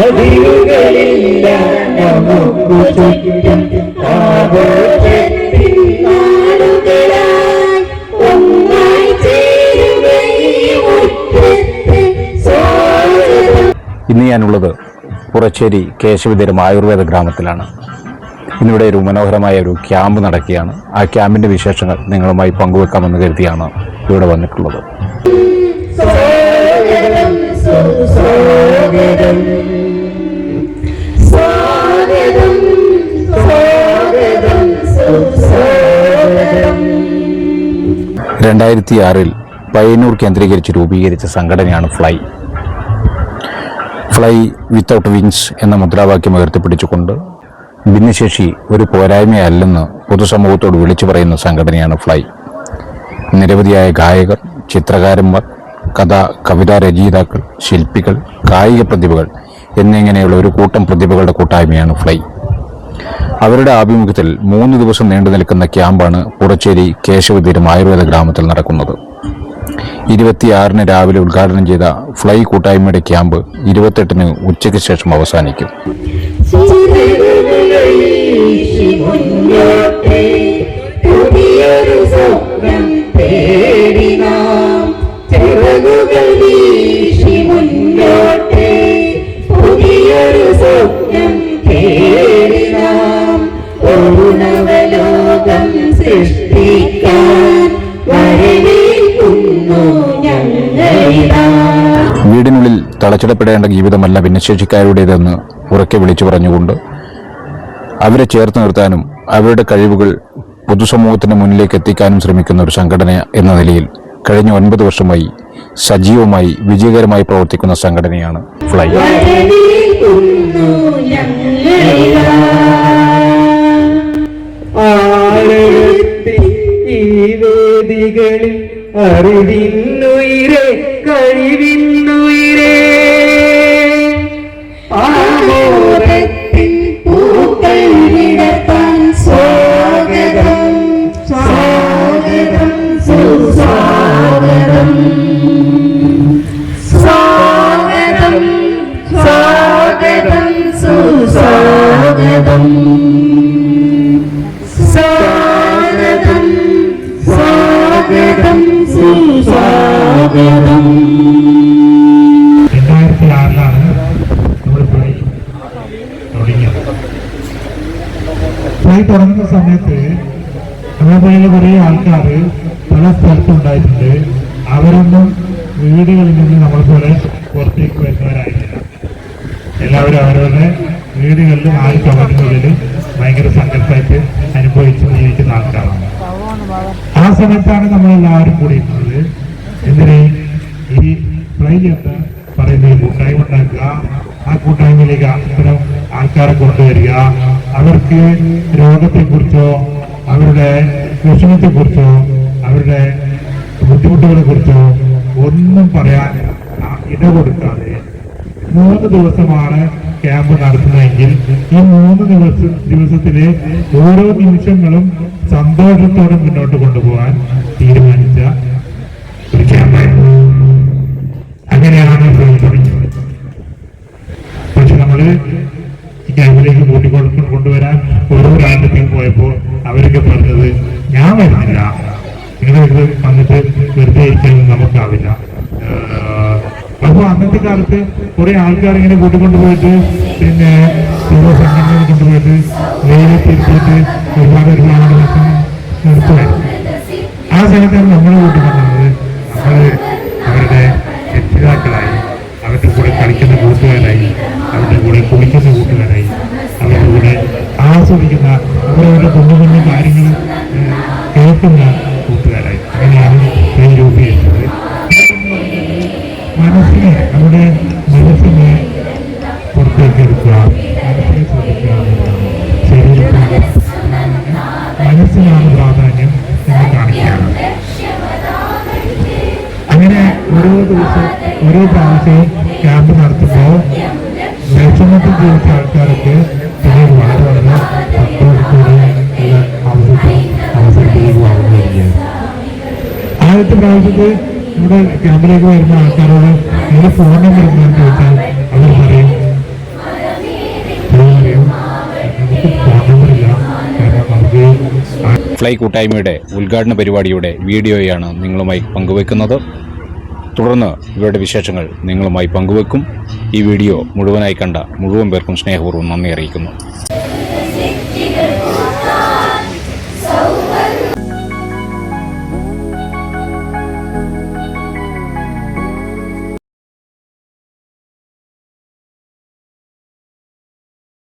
ഒന്നായി ഇന്ന് ഞാനുള്ളത് പുറച്ചേരി കേശവിതരം ആയുർവേദ ഗ്രാമത്തിലാണ്. ഇന്നിവിടെ ഒരു മനോഹരമായ ഒരു ക്യാമ്പ് നടക്കുകയാണ്. ആ ക്യാമ്പിന്റെ വിശേഷങ്ങൾ നിങ്ങളുമായി പങ്കുവെക്കാമെന്ന് കരുതിയാണ് ഇവിടെ വന്നിട്ടുള്ളത്. സ്വാഗതം രണ്ടായിരത്തി ആറിൽ പയ്യന്നൂർ കേന്ദ്രീകരിച്ച് രൂപീകരിച്ച സംഘടനയാണ് ഫ്ലൈ. ഫ്ലൈ വിത്തൗട്ട് വിങ്സ് എന്ന മുദ്രാവാക്യം ഉയർത്തിപ്പിടിച്ചുകൊണ്ട് ഭിന്നശേഷി ഒരു പോരായ്മയല്ലെന്ന് പൊതുസമൂഹത്തോട് വിളിച്ചു പറയുന്ന സംഘടനയാണ് ഫ്ലൈ. നിരവധിയായ ഗായകർ ചിത്രകാരന്മാർ കഥ കവിതാ രചയിതാക്കൾ ശില്പികൾ കായിക പ്രതിഭകൾ എന്നിങ്ങനെയുള്ള ഒരു കൂട്ടം പ്രതിഭകളുടെ കൂട്ടായ്മയാണ് ഫ്ലൈ. അവരുടെ ആഭിമുഖ്യത്തിൽ മൂന്ന് ദിവസം നീണ്ടു നിൽക്കുന്ന ക്യാമ്പാണ് പുറച്ചേരി കേശവതീരം ആയുർവേദ ഗ്രാമത്തിൽ നടക്കുന്നത്. ഇരുപത്തിയാറിന് രാവിലെ ഉദ്ഘാടനം ചെയ്ത ഫ്ലൈ കൂട്ടായ്മയുടെ ക്യാമ്പ് ഇരുപത്തെട്ടിന് ഉച്ചയ്ക്ക് ശേഷം അവസാനിക്കും. വീടിനുള്ളിൽ തളച്ചിടപ്പെടേണ്ട ജീവിതമല്ല ഭിന്നശേഷിക്കാരുടേതെന്ന് ഉറക്കെ വിളിച്ചു പറഞ്ഞുകൊണ്ട് അവരെ ചേർത്ത് നിർത്താനും അവരുടെ കഴിവുകൾ പൊതുസമൂഹത്തിന് മുന്നിലേക്ക് എത്തിക്കാനും ശ്രമിക്കുന്ന ഒരു സംഘടന എന്ന നിലയിൽ കഴിഞ്ഞ ഒൻപത് വർഷമായി സജീവമായി വിജയകരമായി പ്രവർത്തിക്കുന്ന സംഘടനയാണ് ഫ്ലൈ. വേദികളിൽ അറിവിന്നുയിരെ കഴിവിന്നുയിരെ സുസ്വാഗതം രണ്ടായിരത്തി ആറിലാണ് നമ്മൾ ഫ്ലൈ തുടങ്ങിയത്. ഫ്ലൈ തുടങ്ങുന്ന സമയത്ത് നമ്മളെ കുറേ ആൾക്കാർ പല സ്ഥലത്തും ഉണ്ടായിട്ടുണ്ട്. അവരൊന്നും വീടുകളിൽ നിന്ന് നമ്മളെ പോലെ പുറത്തേക്ക് വരുന്നവരായിട്ടില്ല എല്ലാവരും അവരവരുടെ വീടുകളിൽ ആ ചുമക്കുന്നതിൽ ഭയങ്കര സങ്കല്പമായിട്ട് അനുഭവിച്ച് ജീവിക്കുന്ന ആൾക്കാരാണ്. ആ സമയത്താണ് നമ്മളെല്ലാവരും കൂടി എന്തിന് ഈ പ്ലെയിൻ എന്ന് പറയുന്ന ഈ കൂട്ടായ്മ ഉണ്ടാക്കുക. ആ കൂട്ടായ്മയിലേക്ക് അത്തരം ആൾക്കാരെ കൊണ്ടുവരിക. അവർക്ക് രോഗത്തെക്കുറിച്ചോ അവരുടെ വിഷമത്തെക്കുറിച്ചോ അവരുടെ ബുദ്ധിമുട്ടുകളെ കുറിച്ചോ ഒന്നും പറയാൻ ഇട കൊടുക്കാതെ മൂന്ന് ദിവസമാണ് ക്യാമ്പ് നടത്തുന്നതെങ്കിൽ ഈ മൂന്ന് ദിവസ ദിവസത്തിലെ ഓരോ നിമിഷങ്ങളും സന്തോഷത്തോടെ മുന്നോട്ട് കൊണ്ടുപോകാൻ തീരുമാനിച്ച അങ്ങനെയാണ് പക്ഷെ നമ്മൾ ഈ ക്യാമ്പിലേക്ക് കൂട്ടിക്കൊണ്ടു കൊണ്ടുവരാൻ ഓരോ രാജ്യത്തേക്ക് പോയപ്പോൾ അവരൊക്കെ പറഞ്ഞത് ഞാൻ വരുന്നില്ല. നിങ്ങൾ വന്നിട്ട് വെറുതെ ഇരിക്കാനും നമുക്കാവില്ല. അപ്പൊ അന്നത്തെ കാലത്ത് കുറെ ആൾക്കാർ ഇങ്ങനെ കൂട്ടിക്കൊണ്ടുപോയിട്ട് പിന്നെ സംഘടനകൾ കൊണ്ടുപോയിട്ട് വെയിലത്തിരുത്തിയിട്ട് ഒരുപാട് ഒരുപാട് ദിവസം ആ സമയത്താണ് നമ്മൾ കൂട്ടിക്കൊണ്ടുവന്നത് അവരവരുടെ കുഞ്ഞു കുഞ്ഞു കാര്യങ്ങൾ കേൾക്കുന്ന കൂട്ടുകാരായി. അങ്ങനെയാണ് ഞാൻ രൂപീകരിച്ചത്. മനസ്സിനെ നമ്മുടെ മനസ്സിനെ പുറത്തേക്ക് എടുക്കുക. മനസ്സിനെ ശ്രദ്ധിക്കുക. ശരീരത്തിന് മനസ്സിനാണ് പ്രാധാന്യം എന്ന് കാണിക്കുകയാണ്. അങ്ങനെ ഓരോ ദിവസം ഓരോ പ്രാവശ്യവും ക്യാമ്പ് നടത്തുമ്പോൾ വിഷമത്തിൽ ജീവിച്ച ആൾക്കാരൊക്കെ പിന്നീട് വളരെ ആദ്യത്തെ പ്രാവശ്യത്തെ നമ്മുടെ ക്യാമ്പിലേക്ക് വരുന്ന ആൾക്കാരോട് നിങ്ങളുടെ ഫോൺ നമ്പർ എന്താണെന്ന് ചോദിച്ചാൽ അവർ പറയും. "ഫോൺ പറയും നമുക്ക് ഫോൺ നമ്പർ ഫ്ലൈ കൂട്ടായ്മയുടെ ഉദ്ഘാടന പരിപാടിയുടെ വീഡിയോയാണ് നിങ്ങളുമായി പങ്കുവെക്കുന്നത്. തുടർന്ന് ഇവരുടെ വിശേഷങ്ങൾ നിങ്ങളുമായി പങ്കുവെക്കും. ഈ വീഡിയോ മുഴുവനായി കണ്ട മുഴുവൻ പേർക്കും സ്നേഹപൂർവം നന്ദി അറിയിക്കുന്നു.